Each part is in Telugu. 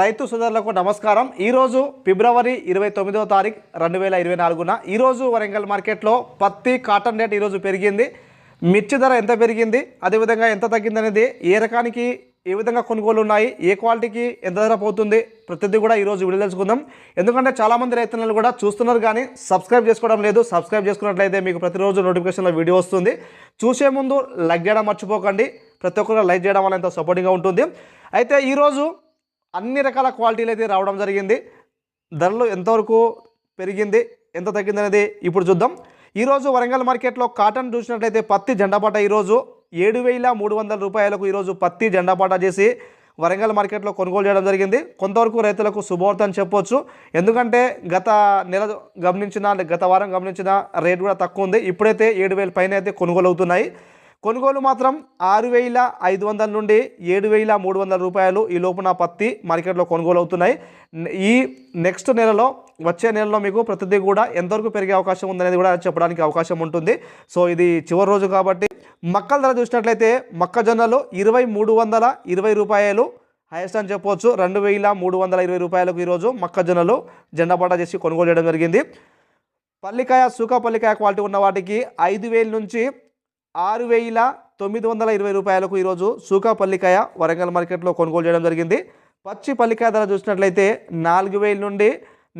రైతు సోదరులకు నమస్కారం. ఈరోజు ఫిబ్రవరి ఇరవై తొమ్మిదో తారీఖు రెండు వేల ఇరవై నాలుగున ఈరోజు వరంగల్ మార్కెట్లో పత్తి కాటన్ రేట్ ఈరోజు పెరిగింది. మిర్చి ధర ఎంత పెరిగింది? అదేవిధంగా ఎంత తగ్గింది అనేది ఏ రకానికి ఏ విధంగా కొనుగోలు ఉన్నాయి ఏ క్వాలిటీకి ఎంత ధర పోతుంది ప్రతిదీ కూడా ఈరోజు వీడియో తెలుసుకుందాం. ఎందుకంటే చాలామంది రైతులు కూడా చూస్తున్నారు కానీ సబ్స్క్రైబ్ చేసుకోవడం లేదు. సబ్స్క్రైబ్ చేసుకున్నట్లయితే మీకు ప్రతిరోజు నోటిఫికేషన్లో వీడియో వస్తుంది. చూసే ముందు లైక్ చేయడం మర్చిపోకండి. ప్రతి ఒక్కరు లైక్ చేయడం వల్ల ఎంతో సపోర్టింగ్గా ఉంటుంది. అయితే ఈరోజు అన్ని రకాల క్వాలిటీలు అయితే రావడం జరిగింది. ధరలు ఎంతవరకు పెరిగింది ఎంత తగ్గింది అనేది ఇప్పుడు చూద్దాం. ఈరోజు వరంగల్ మార్కెట్లో కాటన్ చూసినట్లయితే పత్తి జెండాపాట ఈరోజు ఏడు వేల మూడు వందల రూపాయలకు ఈరోజు పత్తి జెండాపాట చేసి వరంగల్ మార్కెట్లో కొనుగోలు చేయడం జరిగింది. కొంతవరకు రైతులకు శుభవార్త అని చెప్పొచ్చు. ఎందుకంటే గత నెల గమనించిన గత వారం గమనించిన రేట్ కూడా తక్కువ ఉంది. ఇప్పుడైతే ఏడు వేల పైన అయితే కొనుగోలు అవుతున్నాయి. కొనుగోలు మాత్రం ఆరు వేల ఐదు వందల నుండి ఏడు వేల మూడు వందల రూపాయలు ఈ లోపున పత్తి మార్కెట్లో కొనుగోలు అవుతున్నాయి. ఈ నెక్స్ట్ నెలలో వచ్చే నెలలో మీకు ప్రతిదీ కూడా ఎంతవరకు పెరిగే అవకాశం ఉందనేది కూడా చెప్పడానికి అవకాశం ఉంటుంది. సో ఇది చివరి రోజు కాబట్టి మక్కల ధర చూసినట్లయితే మొక్కజొన్నలు ఇరవై మూడు వందల ఇరవై రూపాయలు హైయెస్ట్ అని చెప్పవచ్చు రెండు వేల మూడు వందల ఇరవై రూపాయలకు ఈరోజు మొక్కజొన్నలు జెండాపాట చేసి కొనుగోలు చేయడం జరిగింది. పల్లికాయ సూకా పల్లికాయ క్వాలిటీ ఉన్న వాటికి ఐదు వేల నుంచి ఆరు వేల తొమ్మిది వందల ఇరవై రూపాయలకు ఈరోజు సూకా పల్లికాయ వరంగల్ మార్కెట్లో కొనుగోలు చేయడం జరిగింది. పచ్చి పల్లికాయ ధర చూసినట్లయితే నాలుగు వేల నుండి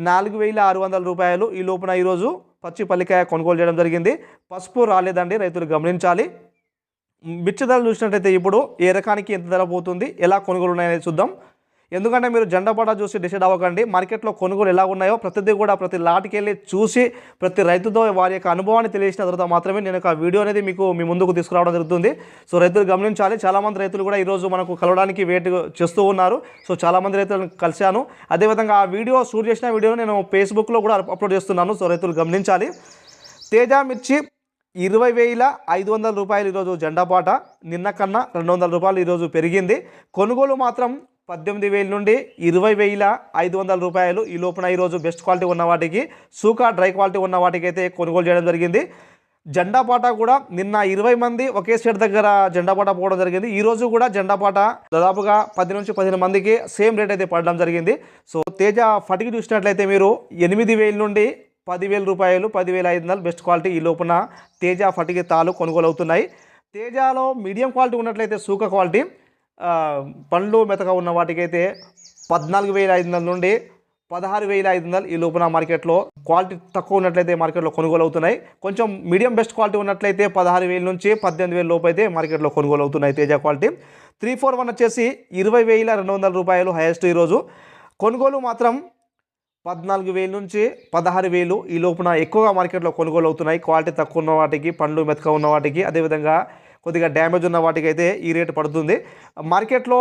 నాలుగు వేల ఆరు వందల రూపాయలు ఈ లోపున ఈరోజు పచ్చి పల్లికాయ కొనుగోలు చేయడం జరిగింది. పసుపు రాలేదండి రైతులు గమనించాలి. మిర్చి ధరలు చూసినట్టయితే ఇప్పుడు ఏ రకానికి ఎంత ధర పోతుంది ఎలా కొనుగోలు ఉన్నాయనేది చూద్దాం. ఎందుకంటే మీరు జెండాపాట చూసి డిసైడ్ అవ్వకండి. మార్కెట్లో కొనుగోలు ఎలా ఉన్నాయో ప్రతిదీ కూడా ప్రతి లాట్కి వెళ్ళి చూసి ప్రతి రైతుతో వారి యొక్క అనుభవాన్ని తెలియజేసిన తర్వాత మాత్రమే నేను ఒక వీడియో అనేది మీకు మీ ముందుకు తీసుకురావడం జరుగుతుంది. సో రైతులు గమనించాలి. చాలామంది రైతులు కూడా ఈరోజు మనకు కలవడానికి వెయిట్ చేస్తూ ఉన్నారు. సో చాలామంది రైతులను కలిశాను. అదేవిధంగా ఆ వీడియో షూట్ చేసిన వీడియోను నేను ఫేస్బుక్లో కూడా అప్లోడ్ చేస్తున్నాను. సో రైతులు గమనించాలి. తేజ మిర్చి ఇరవై వేల ఐదు వందల రూపాయలు ఈరోజు జెండాపాట నిన్న కన్నా రెండు వందల రూపాయలు ఈరోజు పెరిగింది. కొనుగోలు మాత్రం పద్దెనిమిది వేల నుండి ఇరవై వేల ఐదు వందల రూపాయలు ఈ లోపున ఈరోజు బెస్ట్ క్వాలిటీ ఉన్న వాటికి సూకా డ్రై క్వాలిటీ ఉన్న వాటికి అయితే కొనుగోలు చేయడం జరిగింది. జెండాపాట కూడా నిన్న ఇరవై మంది ఒకే సెట్ దగ్గర జెండాపాట పోవడం జరిగింది. ఈ రోజు కూడా జెండాపాట దాదాపుగా పది నుంచి పదిహేను మందికి సేమ్ రేట్ అయితే పడడం జరిగింది. సో తేజ ఫటికి చూసినట్లయితే మీరు ఎనిమిది వేల నుండి పదివేల రూపాయలు పదివేల ఐదు వందలు బెస్ట్ క్వాలిటీ ఈ లోపున తేజ ఫటికి తాలు కొనుగోలు అవుతున్నాయి. తేజాలో మీడియం క్వాలిటీ ఉన్నట్లయితే సూక క్వాలిటీ పండ్లు మెతగా ఉన్న వాటికైతే పద్నాలుగు వేల ఐదు వందల నుండి పదహారు వేల ఐదు వందలు ఈ లోపున మార్కెట్లో క్వాలిటీ తక్కువ ఉన్నట్లయితే మార్కెట్లో కొనుగోలు అవుతున్నాయి. కొంచెం మీడియం బెస్ట్ క్వాలిటీ ఉన్నట్లయితే పదహారు వేల నుంచి పద్దెనిమిది వేల లోపు అయితే మార్కెట్లో కొనుగోలు అవుతున్నాయి Teja quality. Three four one వచ్చేసి ఇరవై వేల రెండు వందల రూపాయలు హైయెస్ట్ ఈరోజు. కొనుగోలు మాత్రం పద్నాలుగు వేల నుంచి పదహారు వేలు ఈ లోపున ఎక్కువగా మార్కెట్లో కొనుగోలు అవుతున్నాయి. క్వాలిటీ తక్కువ ఉన్న వాటికి పండ్లు మెతక ఉన్న వాటికి అదేవిధంగా కొద్దిగా డ్యామేజ్ ఉన్న వాటికి అయితే ఈ రేటు పడుతుంది. మార్కెట్లో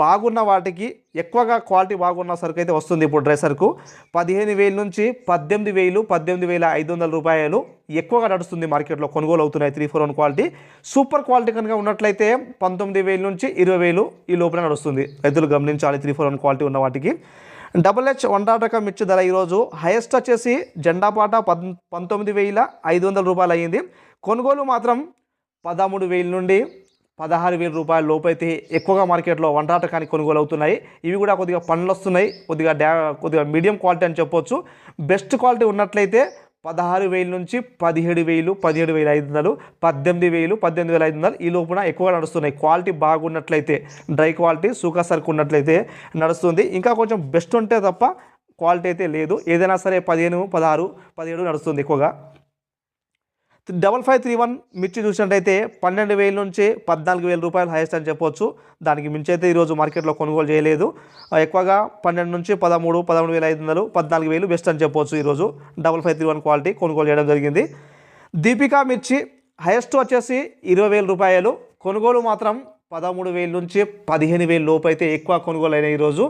బాగున్న వాటికి ఎక్కువగా క్వాలిటీ బాగున్న సరుకు అయితే వస్తుంది ఇప్పుడు డ్రెసర్కు పదిహేను వేల నుంచి పద్దెనిమిది వేలు పద్దెనిమిది వేల ఐదు వందల రూపాయలు ఎక్కువగా నడుస్తుంది మార్కెట్లో కొనుగోలు అవుతున్నాయి three four one quality super quality కనుక ఉన్నట్లయితే పంతొమ్మిది వేల నుంచి ఇరవై వేలు ఈ లోపల నడుస్తుంది. రైతులు గమనించాలి త్రీ ఫోర్ వన్ క్వాలిటీ ఉన్న వాటికి. డబుల్ హెచ్ వన్ రకం మిర్చి ధర ఈరోజు హైయెస్ట్ వచ్చేసి జెండాపాట పద్ పంతొమ్మిది వేల ఐదు వందల రూపాయలు అయ్యింది. కొనుగోలు మాత్రం పదమూడు వేల నుండి పదహారు వేల రూపాయల లోపైతే ఎక్కువగా మార్కెట్లో వంటాటకానికి కొనుగోలు అవుతున్నాయి ఇవి కూడా కొద్దిగా పండ్లు వస్తున్నాయి. కొద్దిగా డ్యా కొద్దిగా మీడియం క్వాలిటీ అని చెప్పొచ్చు. బెస్ట్ క్వాలిటీ ఉన్నట్లయితే పదహారు వేల నుంచి పదిహేడు వేలు పదిహేడు వేల ఐదు వందలు పద్దెనిమిది వేలు పద్దెనిమిది వేల ఐదు వందలు ఈ లోపున ఎక్కువగా నడుస్తున్నాయి. క్వాలిటీ బాగున్నట్లయితే డ్రై క్వాలిటీ సూకా సరుకు ఉన్నట్లయితే నడుస్తుంది. ఇంకా కొంచెం బెస్ట్ ఉంటే తప్ప క్వాలిటీ అయితే లేదు. ఏదైనా సరే పదిహేను పదహారు పదిహేడు నడుస్తుంది ఎక్కువగా. డబల్ ఫైవ్ త్రీ వన్ మిర్చి చూసినట్టయితే పన్నెండు వేల నుంచి పద్నాలుగు వేల రూపాయలు హైయెస్ట్ అని చెప్పొచ్చు. దానికి మించి అయితే ఈరోజు మార్కెట్లో కొనుగోలు చేయలేదు. ఎక్కువగా పన్నెండు నుంచి పదమూడు పదమూడు వేల ఐదు వందలు పద్నాలుగు వేలు బెస్ట్ అని చెప్పొచ్చు ఈరోజు double five three one quality కొనుగోలు చేయడం జరిగింది. దీపికా మిర్చి హైయెస్ట్ వచ్చేసి ఇరవై వేల రూపాయలు. కొనుగోలు మాత్రం పదమూడు వేల నుంచి పదిహేను వేల లోపు అయితే ఎక్కువ కొనుగోలు అయినాయి ఈరోజు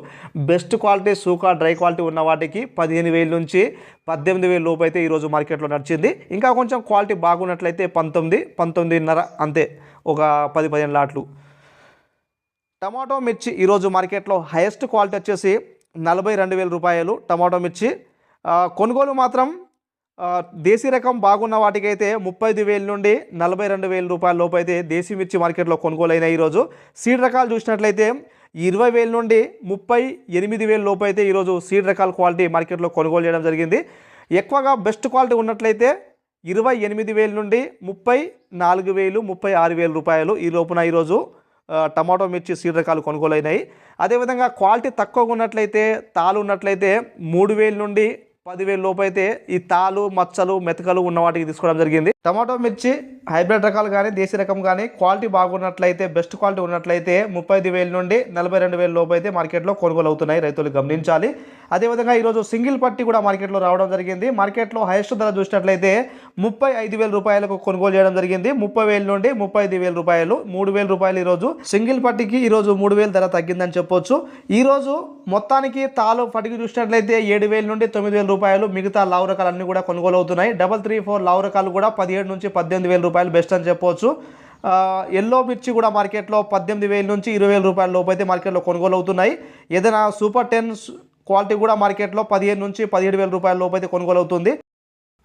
బెస్ట్ క్వాలిటీ సూకా డ్రై క్వాలిటీ ఉన్న వాటికి పదిహేను వేల నుంచి పద్దెనిమిది వేల లోపు అయితే ఈరోజు మార్కెట్లో నడిచింది. ఇంకా కొంచెం క్వాలిటీ బాగున్నట్లయితే పంతొమ్మిది పంతొమ్మిదిన్నర అంతే ఒక పది పదిహేను లాట్లు. టమాటో మిర్చి ఈరోజు మార్కెట్లో హైయెస్ట్ క్వాలిటీ వచ్చేసి నలభై రెండు వేల రూపాయలు టమాటో మిర్చి. కొనుగోలు మాత్రం దేశీ రకం బాగున్న వాటికైతే ముప్పై ఐదు వేల నుండి నలభై రెండు వేల రూపాయల లోపు అయితే దేశీ మిర్చి మార్కెట్లో కొనుగోలు అయినాయి ఈరోజు. సీడ్ రకాలు చూసినట్లయితే ఇరవై వేల నుండి ముప్పై ఎనిమిది వేల లోపు అయితే ఈరోజు సీడ్ రకాల క్వాలిటీ మార్కెట్లో కొనుగోలు చేయడం జరిగింది. ఎక్కువగా బెస్ట్ క్వాలిటీ ఉన్నట్లయితే ఇరవై ఎనిమిది వేల నుండి ముప్పై నాలుగు వేలు ముప్పై ఆరు వేల రూపాయలు ఈ లోపున ఈరోజు టమాటో మిర్చి సీడ్ రకాలు కొనుగోలు అయినాయి అదేవిధంగా క్వాలిటీ తక్కువగా ఉన్నట్లయితే తాలు ఉన్నట్లయితే మూడు వేల నుండి పదివేల లోపు అయితే ఈ తాలు మచ్చలు మెతకలు ఉన్న వాటికి తీసుకోవడం జరిగింది. టమాటో మిర్చి హైబ్రిడ్ రకాలు కానీ దేశీ రకం కానీ క్వాలిటీ బాగున్నట్లయితే బెస్ట్ క్వాలిటీ ఉన్నట్లయితే ముప్పై ఐదు నుండి నలభై రెండు వేల లోపు అయితే మార్కెట్లో కొనుగోలు అవుతున్నాయి. రైతులు గమనించాలి. అదేవిధంగా ఈరోజు సింగిల్ పట్టి కూడా మార్కెట్లో రావడం జరిగింది. మార్కెట్లో హైయెస్ట్ ధర చూసినట్లయితే ముప్పై ఐదు వేల రూపాయలకు కొనుగోలు చేయడం జరిగింది. ముప్పై వేల నుండి ముప్పై ఐదు వేల రూపాయలు మూడు వేల రూపాయలు ఈరోజు సింగిల్ పట్టికి ఈరోజు మూడు వేల ధర తగ్గిందని చెప్పొచ్చు. ఈరోజు మొత్తానికి తాలు పట్టికి చూసినట్లయితే ఏడు వేల నుండి తొమ్మిది వేల రూపాయలు మిగతా లావు రకాలు అన్నీ కూడా కొనుగోలు అవుతున్నాయి. డబల్ త్రీ ఫోర్ లావు రకాలు కూడా పదిహేడు నుంచి పద్దెనిమిది వేల రూపాయలు బెస్ట్ అని చెప్పొచ్చు. ఎల్లో మిర్చి కూడా మార్కెట్లో పద్దెనిమిది వేల నుంచి ఇరవై వేల రూపాయల లోపు అయితే మార్కెట్లో కొనుగోలు అవుతున్నాయి. ఏదైనా సూపర్ టెన్ క్వాలిటీ కూడా మార్కెట్లో పదిహేను నుంచి పదిహేడు వేల రూపాయల లోపు అయితే కొనుగోలు అవుతుంది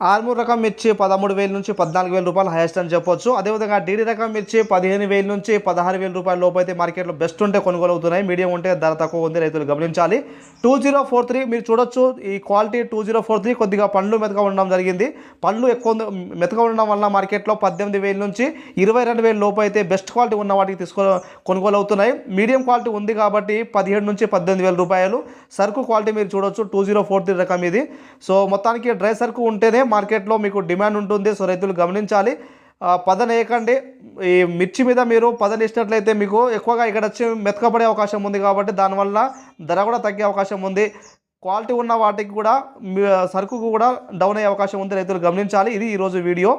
ఆర్మూర్ రకం మిర్చి పదమూడు వేల నుంచి పద్నాలుగు వేల రూపాయలు హైయెస్ట్ అని చెప్పొచ్చు. అదేవిధంగా డీడీ రకం మిర్చి పదిహేను వేల నుంచి పదహారు వేల రూపాయల లోపు అయితే మార్కెట్లో బెస్ట్ ఉంటే కొనుగోలు అవుతున్నాయి మీడియం ఉంటే ధర తక్కువ ఉంది రైతులు గమనించాలి. టూ జీరో ఫోర్ త్రీ మీరు చూడొచ్చు ఈ quality two zero four three కొద్దిగా పండ్లు మెతక ఉండడం జరిగింది. పండ్లు ఎక్కువ మెతక మెతగా ఉండడం వల్ల మార్కెట్లో పద్దెనిమిది వేల నుంచి ఇరవై రెండు వేల లోపు అయితే బెస్ట్ క్వాలిటీ ఉన్న వాటికి తీసుకో కొనుగోలు అవుతున్నాయి మీడియం క్వాలిటీ ఉంది కాబట్టి పదిహేడు నుంచి పద్దెనిమిది వేల రూపాయలు. సరుకు క్వాలిటీ మీరు చూడొచ్చు టూ జీరో ఫోర్ త్రీ రకం ఇది. సో మొత్తానికి డ్రై సరుకు ఉంటేనే మార్కెట్లో మీకు డిమాండ్ ఉంటుంది సో రైతులు గమనించాలి. పదన వేయకండి. ఈ మిర్చి మీద మీరు పదన ఇచ్చినట్లయితే మీకు ఎక్కువగా ఇక్కడ వచ్చి మెతకబడే అవకాశం ఉంది కాబట్టి దానివల్ల ధర కూడా తగ్గే అవకాశం ఉంది. క్వాలిటీ ఉన్న వాటికి కూడా సరుకు కూడా డౌన్ అయ్యే అవకాశం ఉంది రైతులు గమనించాలి. ఇది ఈరోజు వీడియో.